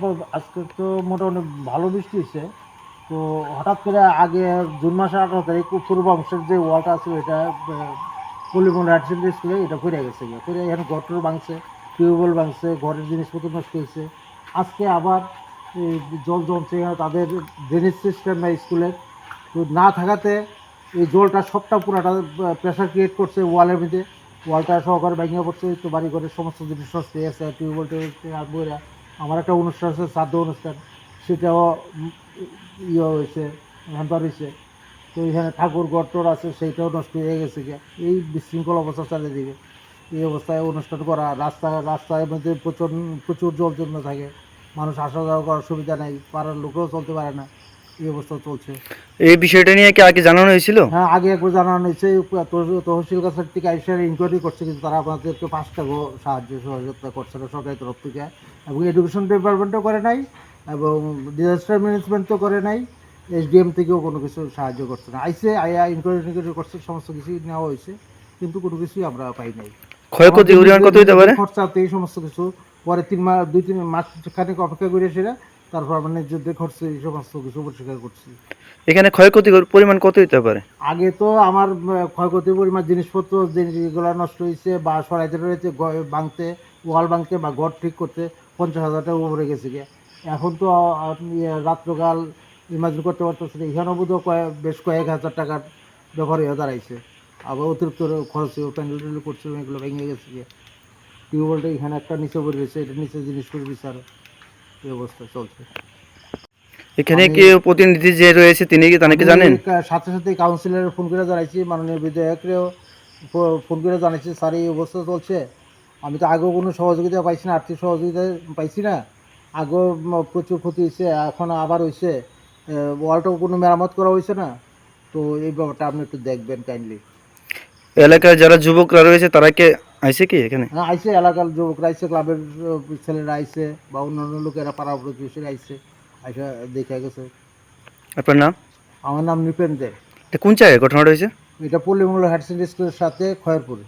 ব- আজকে তো মোটামুটি ভালো বৃষ্টি হচ্ছে তো হঠাৎ করে আগে জুন মাসে আঠারো তারিখ পূর্ব অংশের যে ওয়ালটা আছে এটা পলিমন হায়ার সেকেন্ডারি স্কুলে এটা করে গেছে করে এখানে ঘরটর ভাঙছে, টিউবওয়েল ভাঙছে, ঘরের জিনিসপত্র নষ্ট হয়েছে। আজকে আবার জল জমছে, তাদের ড্রেনেজ সিস্টেম স্কুলের তো না থাকাতে এই জলটা সবটা পুরাটা প্রেশার ক্রিয়েট করছে ওয়ালের মধ্যে। ওয়ালটা সহকারে ভেঙে পড়ছে, তো বাড়ি ঘরের সমস্ত জিনিস নষ্ট হয়ে গেছে টিউবওয়েল টিউবওয়েল আমার একটা অনুষ্ঠান আছে, শ্রাদ্ধ অনুষ্ঠান। সেটাও ইয়ে হয়েছে, হ্যাম্পার হয়েছে। তো এখানে ঠাকুর গট্টর আছে, সেইটাও নষ্ট হয়ে গেছে গিয়া। এই বিশৃঙ্খল অবস্থা চারিদিকে এই অবস্থায় অনুষ্ঠান করা, রাস্তা রাস্তার মধ্যে প্রচুর প্রচুর জল জন্য থাকে। মানুষ আসা যাওয়া করার সুবিধা নেই, পাড়ার লোকেও চলতে পারে না। এই অবস্থা চলছে। এই বিষয়টা নিয়ে কি আগে জানানো হয়েছিল? হ্যাঁ আগে একবার জানানো হয়েছে তহসিল কাছের থেকে আইসার ইনকোয়ারি করছে কিন্তু তারা আমাদেরকে পাঁচ টাকা সাহায্য সহযোগিতা করছে না সরকারি তরফ থেকে। এবং এডুকেশন ডিপার্টমেন্টও করে নাই এবং ডিজাস্টার ম্যানেজমেন্টও করে নাই এসডিএম থেকেও কোনো কিছু সাহায্য করছে না। আইসে আইয়া ইনকোয়ারি করছে সমস্ত কিছুই নেওয়া হয়েছে কিন্তু কোনো কিছুই আমরা পাই নাই। ক্ষয়ক্ষতি কত হতে পারে? খরচাতে এই সমস্ত কিছু পরে তিন মাস দুই তিন মাস খানিক অপেক্ষা করে সেটা তারপর মানে যুদ্ধে খরচে এই সমস্ত কিছু পরিষ্কার করছি। এখানে ক্ষয়ক্ষতির পরিমাণ কত হতে পারে? আগে তো আমার ক্ষয়ক্ষতির পরিমাণ জিনিসপত্র যেগুলো নষ্ট হয়েছে বা সরাইতে রয়েছে ভাঙতে ওয়াল ভাঙতে বা ঘর ঠিক করতে পঞ্চাশ হাজার টাকা উপরে গেছে গিয়ে। এখন তো আপনি রাত্রকাল ইমাজিন করতে পারতেছে না এখানেও বোধ কয়েক বেশ কয়েক হাজার টাকার ব্যবহার হয়ে দাঁড়াইছে। আবার অতিরিক্ত খরচ প্যান্ডেল ট্যান্ডেল করছে এগুলো ভেঙে গেছে গিয়ে। টিউবওয়েলটা এখানে একটা নিচে পড়ে রয়েছে এটা নিচে জিনিস করে বিচার। এই অবস্থা চলছে। এখানে কি প্রতিনিধি যে রয়েছে তিনি কি তাকে জানেন? সাথে সাথে কাউন্সিলর ফোন করে জানাইছি মাননীয় বিধায়করেও ফোন করে জানাইছি স্যার এই অবস্থা চলছে। আমি তো আগেও কোনো সহযোগিতা পাইছি না আর্থিক সহযোগিতা পাইছি না। আগেও প্রচুর ক্ষতি হয়েছে এখন আবার হয়েছে ওয়ালটাও কোনো মেরামত করা হয়েছে না। তো এই ব্যাপারটা আপনি একটু দেখবেন কাইন্ডলি। এলাকার যারা যুবকরা রয়েছে তারা কি আইছে কি এখানে? হ্যাঁ আইসে এলাকার যুবকরা আইসে ক্লাবের ছেলেরা আইসে বা অন্যান্য লোকেরা পাড়া প্রতিবেশীরা আইসে আইসা দেখে গেছে। আপনার নাম? আমার নাম নৃপেন দে। এটা কোন জায়গায় ঘটনাটা হয়েছে? এটা পল্লীমঙ্গল হায়ার সেকেন্ডারি স্কুলের সাথে খয়েরপুরে।